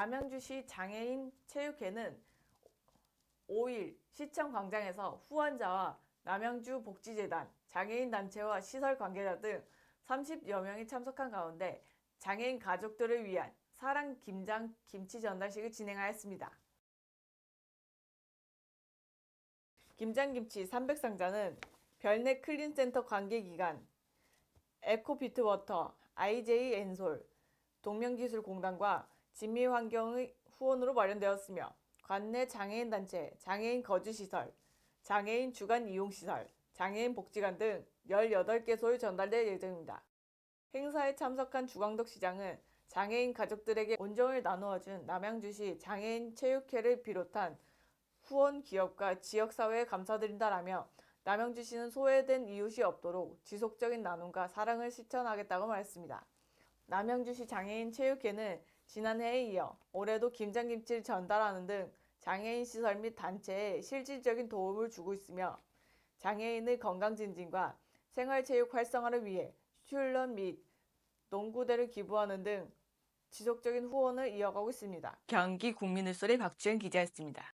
남양주시 장애인 체육회는 5일 시청 광장에서 후원자와 남양주 복지재단, 장애인 단체와 시설 관계자 등 30여 명이 참석한 가운데 장애인 가족들을 위한 사랑 김장 김치 전달식을 진행하였습니다. 김장 김치 300상자는 별내 클린센터 관계기관, 에코피트워터, IJ 엔솔, 동명기술공단과 진미환경의 후원으로 마련되었으며 관내 장애인 단체, 장애인 거주 시설, 장애인 주간 이용 시설, 장애인 복지관 등 18개소에 전달될 예정입니다. 행사에 참석한 주광덕 시장은 장애인 가족들에게 온정을 나누어준 남양주시 장애인 체육회를 비롯한 후원 기업과 지역사회에 감사드린다라며 남양주시는 소외된 이웃이 없도록 지속적인 나눔과 사랑을 실천하겠다고 말했습니다. 남양주시 장애인 체육회는 지난해에 이어 올해도 김장김치를 전달하는 등 장애인 시설 및 단체에 실질적인 도움을 주고 있으며 장애인의 건강 증진과 생활체육 활성화를 위해 슐런 및 농구대를 기부하는 등 지속적인 후원을 이어가고 있습니다. 경기 국민의 소리 박주현 기자였습니다.